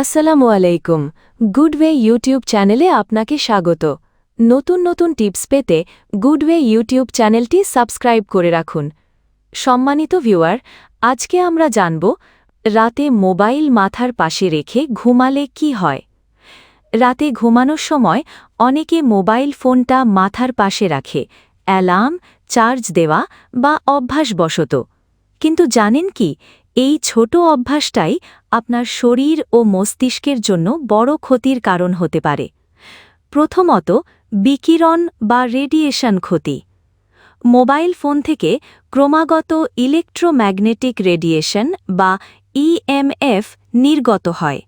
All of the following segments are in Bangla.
আসসালামু আলাইকুম। গুডওয়ে ইউটিউব চ্যানেলে আপনাকে স্বাগত। নতুন নতুন টিপস পেতে গুডওয়ে ইউটিউব চ্যানেলটি সাবস্ক্রাইব করে রাখুন। সম্মানিত ভিউয়ার, আজকে আমরা জানব, রাতে মোবাইল মাথার পাশে রেখে ঘুমালে কি হয়? রাতে ঘুমানোর সময় অনেকে মোবাইল ফোনটা মাথার পাশে রাখে, অ্যালার্ম, চার্জ দেওয়া বা অভ্যাসবশত। কিন্তু জানেন কি এই ছোট অভ্যাসটাই আপনার শরীর ও মস্তিষ্কের জন্য বড় ক্ষতির কারণ হতে পারে। প্রথমত, বিকিরণ বা রেডিয়েশন ক্ষতি। মোবাইল ফোন থেকে ক্রমাগত ইলেকট্রোম্যাগনেটিক রেডিয়েশন বা ইএমএফ নির্গত হয়।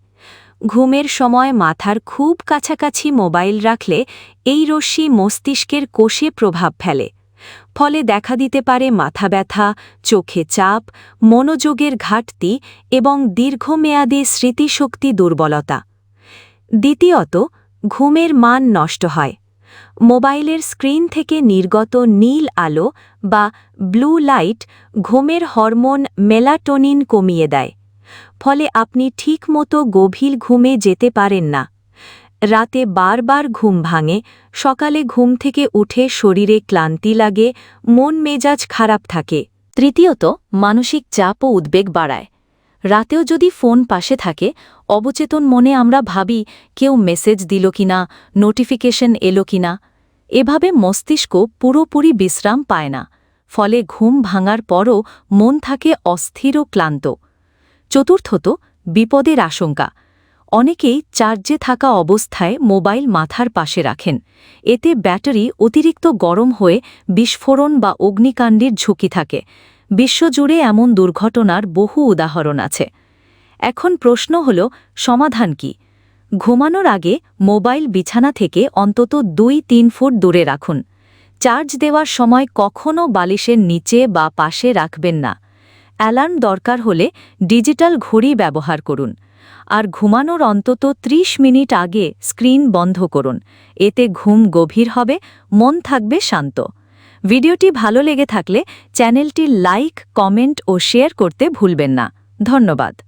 ঘুমের সময় মাথার খুব কাছাকাছি মোবাইল রাখলে এই রশ্মি মস্তিষ্কের কোষে প্রভাব ফেলে। ফলে দেখা দিতে পারে মাথা ব্যথা, চোখে চাপ, মনোযোগের ঘাটতি এবং দীর্ঘমেয়াদী স্মৃতিশক্তি দুর্বলতা। দ্বিতীয়ত, ঘুমের মান নষ্ট হয়। মোবাইলের স্ক্রিন থেকে নির্গত নীল আলো বা ব্লু লাইট ঘুমের হরমোন মেলাটোনিন কমিয়ে দেয়। ফলে আপনি ঠিকমতো গভীর ঘুমে যেতে পারেন না। রাতে বারবার ঘুম ভাঙে, সকালে ঘুম থেকে উঠে শরীরে ক্লান্তি লাগে, মন মেজাজ খারাপ থাকে। তৃতীয়ত, মানসিক চাপ ও উদ্বেগ বাড়ায়। রাতেও যদি ফোন পাশে থাকে, অবচেতন মনে আমরা ভাবি, কেউ মেসেজ দিল কিনা, নোটিফিকেশন এলো কিনা। এভাবে মস্তিষ্ক পুরোপুরি বিশ্রাম পায় না। ফলে ঘুম ভাঙার পরও মন থাকে অস্থির ও ক্লান্ত। চতুর্থত, বিপদের আশঙ্কা। অনেকেই চার্জে থাকা অবস্থায় মোবাইল মাথার পাশে রাখেন। এতে ব্যাটারি অতিরিক্ত গরম হয়ে বিস্ফোরণ বা অগ্নিকাণ্ডের ঝুঁকি থাকে। বিশ্বজুড়ে এমন দুর্ঘটনার বহু উদাহরণ আছে। এখন প্রশ্ন হল, সমাধান কি? ঘুমানোর আগে মোবাইল বিছানা থেকে অন্তত দুই তিন ফুট দূরে রাখুন। চার্জ দেওয়ার সময় কখনও বালিশের নিচে বা পাশে রাখবেন না। অ্যালার্ম দরকার হলে ডিজিটাল ঘড়ি ব্যবহার করুন। আর ঘুমানোর অন্তত ৩০ মিনিট আগে স্ক্রিন বন্ধ করুন। এতে ঘুম গভীর হবে, মন থাকবে শান্ত। ভিডিওটি ভালো লেগে থাকলে চ্যানেলটি লাইক, কমেন্ট ও শেয়ার করতে ভুলবেন না। ধন্যবাদ।